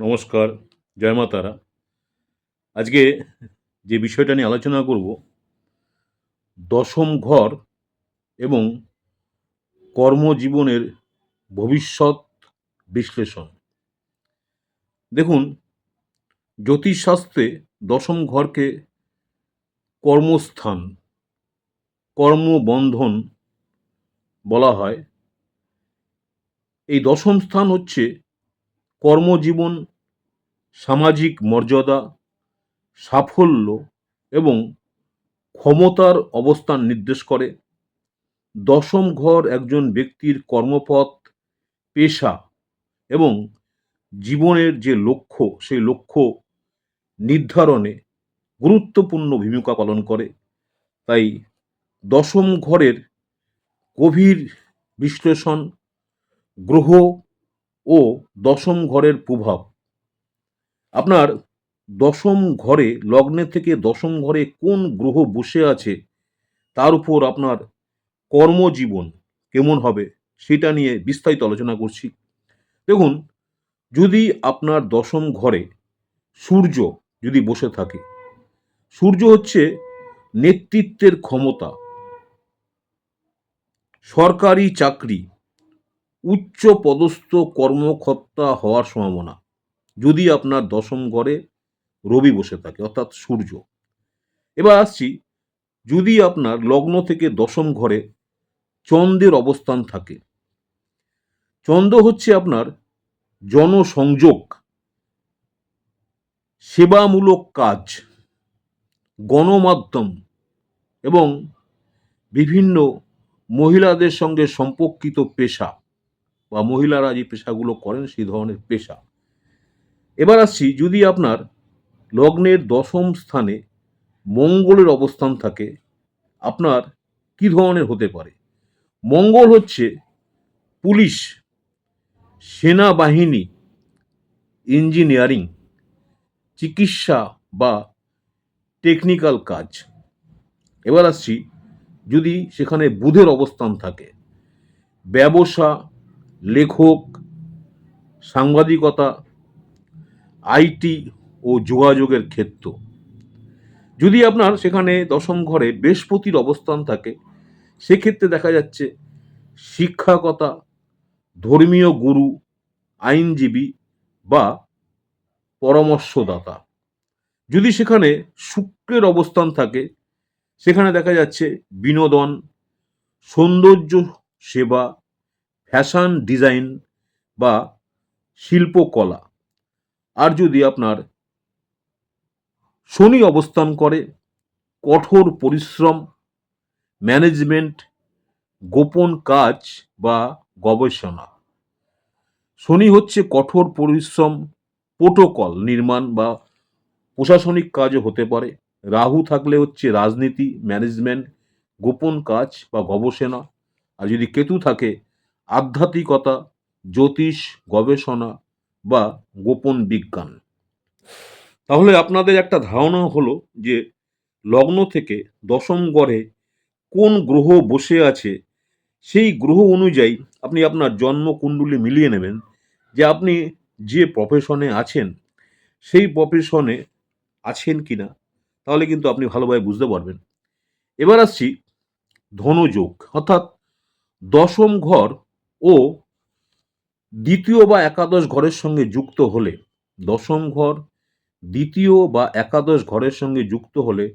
নমস্কার, জয় মা তারা। আজকে যে বিষয়টা নিয়ে আলোচনা করব, দশম ঘর এবং কর্মজীবনের ভবিষ্যৎ বিশ্লেষণ। দেখুন, জ্যোতিষশাস্ত্রে দশম ঘরকে কর্মস্থান, কর্মবন্ধন বলা হয়। এই দশম স্থান হচ্ছে কর্মজীবন সামাজিক মর্যাদা, সাফল্য এবং ক্ষমতার অবস্থান নির্দেশ করে। দশম ঘর একজন ব্যক্তির কর্মপথ, পেশা এবং জীবনের যে লক্ষ্য, সেই লক্ষ্য নির্ধারণে গুরুত্বপূর্ণ ভূমিকা পালন করে। তাই দশম ঘরের গভীর বিশ্লেষণ, গ্রহ ও দশম ঘরের প্রভাব আপনার দশম ঘরে, লগ্নে থেকে দশম ঘরে কোন গ্রহ বসে আছে? তার উপর আপনার কর্মজীবন কেমন হবে? সেটা নিয়ে বিস্তারিত আলোচনা করছি। দেখুন, যদি আপনার দশম ঘরে সূর্য যদি বসে থাকে, সূর্য হচ্ছে নেতৃত্বের ক্ষমতা। সরকারি চাকরি উচ্চ পদস্থ কর্মকর্তা হওয়ার সম্ভাবনা। যদি আপনার দশম ঘরে রবি বসে থাকে, অর্থাৎ সূর্য। এবার আসছি, যদি আপনার লগ্ন থেকে দশম ঘরে চন্দ্রের অবস্থান থাকে, চন্দ্র হচ্ছে আপনার জনসংযোগ, সেবামূলক কাজ, গণমাধ্যম এবং বিভিন্ন মহিলাদের সঙ্গে সম্পর্কিত পেশা বা মহিলারা যে পেশাগুলো করেন সেই ধরনের পেশা। এবার আসছি যদি আপনার লগ্নের দশম স্থানে মঙ্গলের অবস্থান থাকে, আপনার কি ধরনের হতে পারে? মঙ্গল হচ্ছে পুলিশ, সেনাবাহিনী, ইঞ্জিনিয়ারিং, চিকিৎসা বা টেকনিক্যাল কাজ। এবার আসছি যদি সেখানে বুধের অবস্থান থাকে, ব্যবসা, লেখক, সাংবাদিকতা আইটি ও যোগাযোগের ক্ষেত্র। যদি আপনার সেখানে দশম ঘরে বৃহস্পতির অবস্থান থাকে, সেক্ষেত্রে দেখা যাচ্ছে শিক্ষাকতা, ধর্মীয় গুরু, আইনজীবী বা পরামর্শদাতা। যদি সেখানে শুক্রের অবস্থান থাকে, সেখানে দেখা যাচ্ছে বিনোদন, সৌন্দর্য সেবা, ফ্যাশন ডিজাইন বা শিল্পকলা। আর যদি আপনার শনি অবস্থান করে, কঠোর পরিশ্রম ম্যানেজমেন্ট গোপন কাজ বা গবেষণা, শনি হচ্ছে কঠোর পরিশ্রম প্রোটোকল নির্মাণ বা প্রশাসনিক কাজও হতে পারে। রাহু থাকলে হচ্ছে রাজনীতি ম্যানেজমেন্ট গোপন কাজ বা গবেষণা। আর যদি কেতু থাকে, আধ্যাত্মিকতা, জ্যোতিষ, গবেষণা বা গোপন বিজ্ঞান। তাহলে আপনাদের একটা ধারণা হলো যে লগ্ন থেকে দশম গড়ে কোন গ্রহ বসে আছে, সেই গ্রহ অনুযায়ী আপনি আপনার জন্মকুণ্ডলী মিলিয়ে নেবেন যে আপনি যে প্রফেশনে আছেন, সেই প্রফেশনে আছেন কি না তাহলে কিন্তু আপনি ভালোভাবে বুঝতে পারবেন। এবার আসছি ধনযোগ, অর্থাৎ দশম ঘর ও দ্বিতীয় বা একাদশ ঘরের সঙ্গে যুক্ত হলে, দশম ঘর, দ্বিতীয় বা একাদশ ঘরের সঙ্গে যুক্ত হলে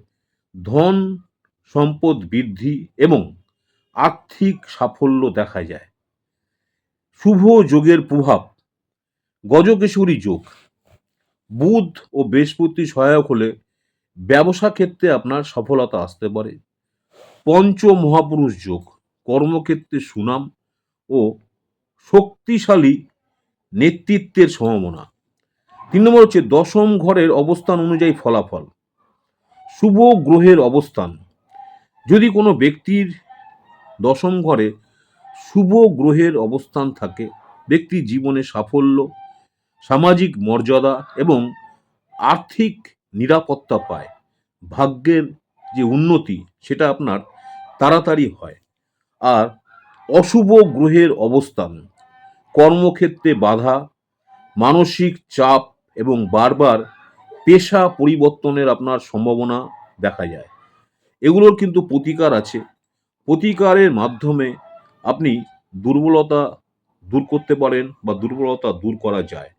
ধন সম্পদ বৃদ্ধি এবং আর্থিক সাফল্য দেখা যায়। শুভ যোগের প্রভাব, গজকেশরী যোগ, বুধ ও বৃহস্পতি সহায়ক হলে ব্যবসা ক্ষেত্রে আপনার সফলতা আসতে পারে। পঞ্চ মহাপুরুষ যোগ, কর্মক্ষেত্রে সুনাম ও শক্তিশালী নেতৃত্বের সম্ভাবনা তিন নম্বর হচ্ছে দশম ঘরের অবস্থান অনুযায়ী ফলাফল। শুভ গ্রহের অবস্থান। যদি কোনো ব্যক্তির দশম ঘরে শুভ গ্রহের অবস্থান থাকে, ব্যক্তি জীবনে সাফল্য, সামাজিক মর্যাদা এবং আর্থিক নিরাপত্তা পায়, ভাগ্যের যে উন্নতি সেটা আপনার তাড়াতাড়ি হয়। আর অশুভ গ্রহের অবস্থান। কর্মক্ষেত্রে বাধা, মানসিক চাপ এবং বারবার পেশা পরিবর্তনের আপনার সম্ভাবনা দেখা যায়। এগুলোর কিন্তু প্রতিকার আছে। প্রতিকারের মাধ্যমে আপনি দুর্বলতা দূর করতে পারেন বা দুর্বলতা দূর করা যায়।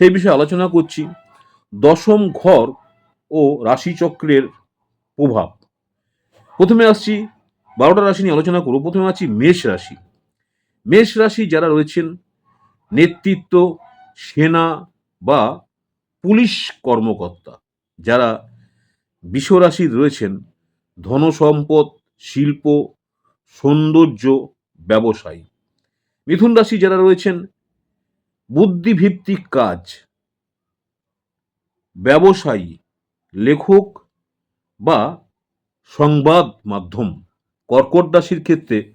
সেই বিষয়ে আলোচনা করছি। দশম ঘর ও রাশিচক্রের প্রভাব। প্রথমে আসছি, বারোটা রাশি নিয়ে আলোচনা করব। প্রথমে আছি মেষ রাশি। মেষ রাশি যারা রয়েছেন, নেতৃত্ব, সেনা বা পুলিশ কর্মকর্তা, যারা বিশ্বরাশির রয়েছেন, ধনসম্পদ, শিল্প, সৌন্দর্য, ব্যবসায়ী। মিথুন রাশি যারা রয়েছেন, বুদ্ধিভিত্তিক কাজ, ব্যবসায়ী, লেখক বা সংবাদ মাধ্যম, কর্কট রাশির ক্ষেত্রে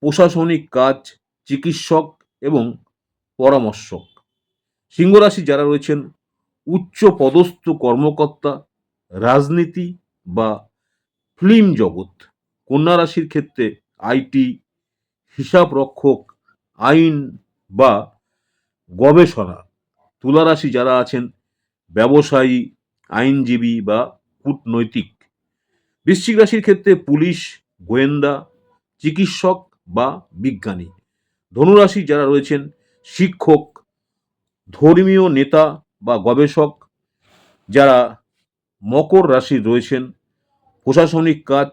প্রশাসনিক কাজ, চিকিৎসক এবং পরামর্শক। সিংহ রাশি যারা রয়েছেন, উচ্চ পদস্থ কর্মকর্তা, রাজনীতি বা ফিল্ম জগৎ, কন্যা রাশির ক্ষেত্রে আইটি হিসাব রক্ষক, আইন বা গবেষণা, তুলা রাশি যারা আছেন, ব্যবসায়ী, আইনজীবী বা কূটনৈতিক। বৃশ্চিক রাশির ক্ষেত্রে পুলিশ, গোয়েন্দা, চিকিৎসক বা বিজ্ঞানী। ধনুরাশি যারা রয়েছেন, শিক্ষক, ধর্মীয় নেতা বা গবেষক, যারা মকর রাশি রয়েছেন, প্রশাসনিক কাজ,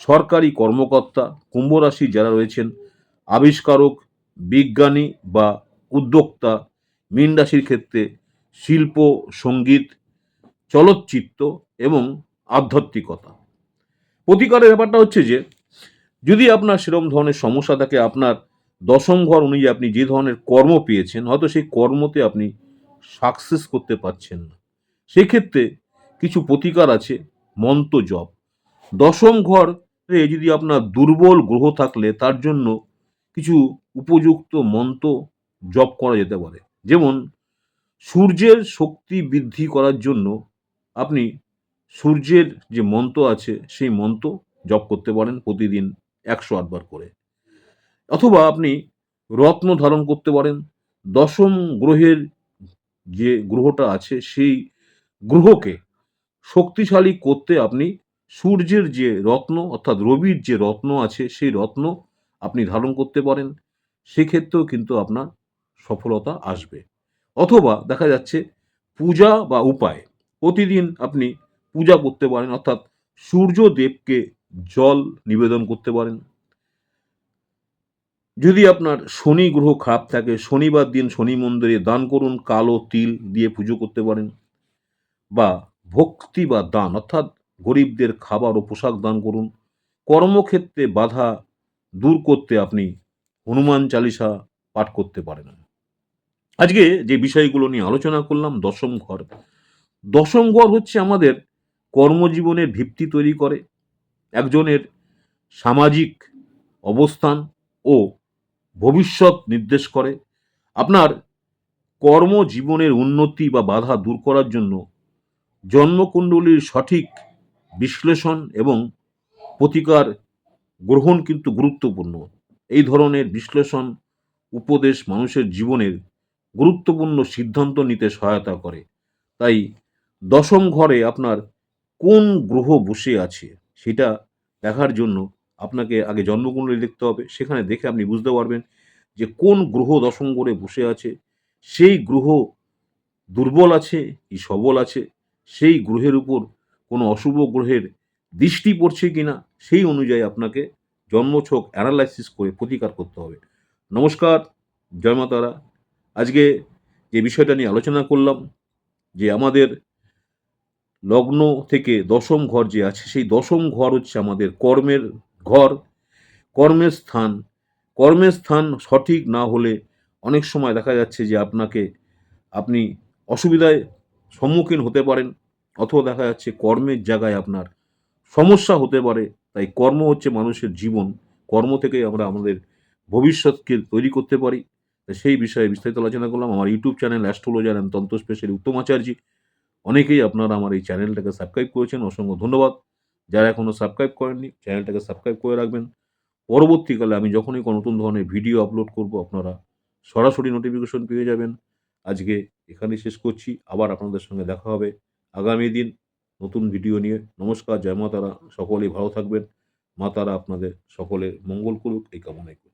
সরকারি কর্মকর্তা, কুম্ভ রাশি যারা রয়েছেন, আবিষ্কারক, বিজ্ঞানী বা উদ্যোক্তা, মীন রাশির ক্ষেত্রে শিল্প, সংগীত, চলচ্চিত্র এবং আধ্যাত্মিকতা। প্রতিকারের ব্যাপারটা হচ্ছে যে যদি আপনার সেরকম ধরনের সমস্যা থাকে, আপনার দশম ঘর অনুযায়ী আপনি যে ধরনের কর্ম পেয়েছেন, হয়তো সেই কর্মতে আপনি সাকসেস করতে পারছেন না। সেক্ষেত্রে কিছু প্রতিকার আছে, মন্ত্র জপ। দশম ঘরে যদি আপনার দুর্বল গ্রহ থাকলে, তার জন্য কিছু উপযুক্ত মন্ত্র জপ করা যেতে পারে। যেমন, সূর্যের শক্তি বৃদ্ধি করার জন্য আপনি সূর্যের যে মন্ত্র আছে, সেই মন্ত্র জপ করতে পারেন প্রতিদিন। একশো আটবার করে। অথবা আপনি রত্ন ধারণ করতে পারেন, দশম গ্রহের যে গ্রহটা আছে সেই গ্রহকে শক্তিশালী করতে আপনি সূর্যের যে রত্ন অর্থাৎ রবির যে রত্ন আছে সেই রত্ন আপনি ধারণ করতে পারেন, সেক্ষেত্রেও কিন্তু আপনার সফলতা আসবে। অথবা দেখা যাচ্ছে পূজা বা উপায়, প্রতিদিন আপনি পূজা করতে পারেন, অর্থাৎ সূর্যদেবকে জল নিবেদন করতে পারেন। যদি আপনার শনি গ্রহ খারাপ থাকে, শনিবার দিন শনি মন্দিরে দান করুন, কালো তিল দিয়ে পুজো করতে পারেন বা ভক্তি বা দান, অর্থাৎ গরিবদের খাবার ও পোশাক দান করুন। কর্মক্ষেত্রে বাধা দূর করতে আপনি হনুমান চালিসা পাঠ করতে পারেন। আজকে যে বিষয়গুলো নিয়ে আলোচনা করলাম, দশম ঘর। দশম ঘর হচ্ছে আমাদের কর্মজীবনের ভিত্তি তৈরি করে। একজনের সামাজিক অবস্থান ও ভবিষ্যৎ নির্দেশ করে। আপনার কর্মজীবনের উন্নতি বা বাধা দূর করার জন্য জন্মকুণ্ডলীর সঠিক বিশ্লেষণ এবং প্রতিকার গ্রহণ কিন্তু গুরুত্বপূর্ণ। এই ধরনের বিশ্লেষণ উপদেশ মানুষের জীবনের গুরুত্বপূর্ণ সিদ্ধান্ত নিতে সহায়তা করে। তাই দশম ঘরে আপনার কোন গ্রহ বসে আছে? সেটা দেখার জন্য আপনাকে আগে জন্মকুণ্ডলী দেখতে হবে। সেখানে দেখে আপনি বুঝতে পারবেন যে কোন গ্রহ দশম করে বসে আছে, সেই গ্রহ দুর্বল আছে কি সবল আছে, সেই গ্রহের উপর কোনো অশুভ গ্রহের দৃষ্টি পড়ছে কিনা, সেই অনুযায়ী আপনাকে জন্মছক অ্যানালাইসিস করে প্রতিকার করতে হবে। নমস্কার, জয় মাতারা। আজকে যে বিষয়টা নিয়ে আলোচনা করলাম, যে আমাদের লগ্ন থেকে দশম ঘর যে আছে, সেই দশম ঘর হচ্ছে আমাদের কর্মের ঘর, কর্মের স্থান। কর্মের স্থান সঠিক না হলে অনেক সময় দেখা যাচ্ছে যে আপনাকে আপনি অসুবিধায় সম্মুখীন হতে পারেন, অথবা দেখা যাচ্ছে কর্মের জায়গায় আপনার সমস্যা হতে পারে। তাই কর্ম হচ্ছে মানুষের জীবন। কর্ম থেকেই আমরা আমাদের ভবিষ্যৎকে তৈরি করতে পারি। সেই বিষয়ে বিস্তারিত আলোচনা করলাম। আমার YouTube channel astrologer and tantra special Uttam Acharyya. অনেকেই আপনারা আমার এই চ্যানেলটাকে সাবস্ক্রাইব করেছেন, অসংখ্য ধন্যবাদ। যারা এখনও সাবস্ক্রাইব করেননি, চ্যানেলটাকে সাবস্ক্রাইব করে রাখবেন। পরবর্তীকালে আমি যখনই কোনো নতুন ধরনের ভিডিও আপলোড করব, আপনারা সরাসরি নোটিফিকেশন পেয়ে যাবেন। আজকে এখানেই শেষ করছি, আবার আপনাদের সঙ্গে দেখা হবে। আগামী দিন নতুন ভিডিও নিয়ে। নমস্কার, জয় মা তারা সকলেই ভালো থাকবেন। মা তারা আপনাদের সকলের মঙ্গল করুক, এই করছি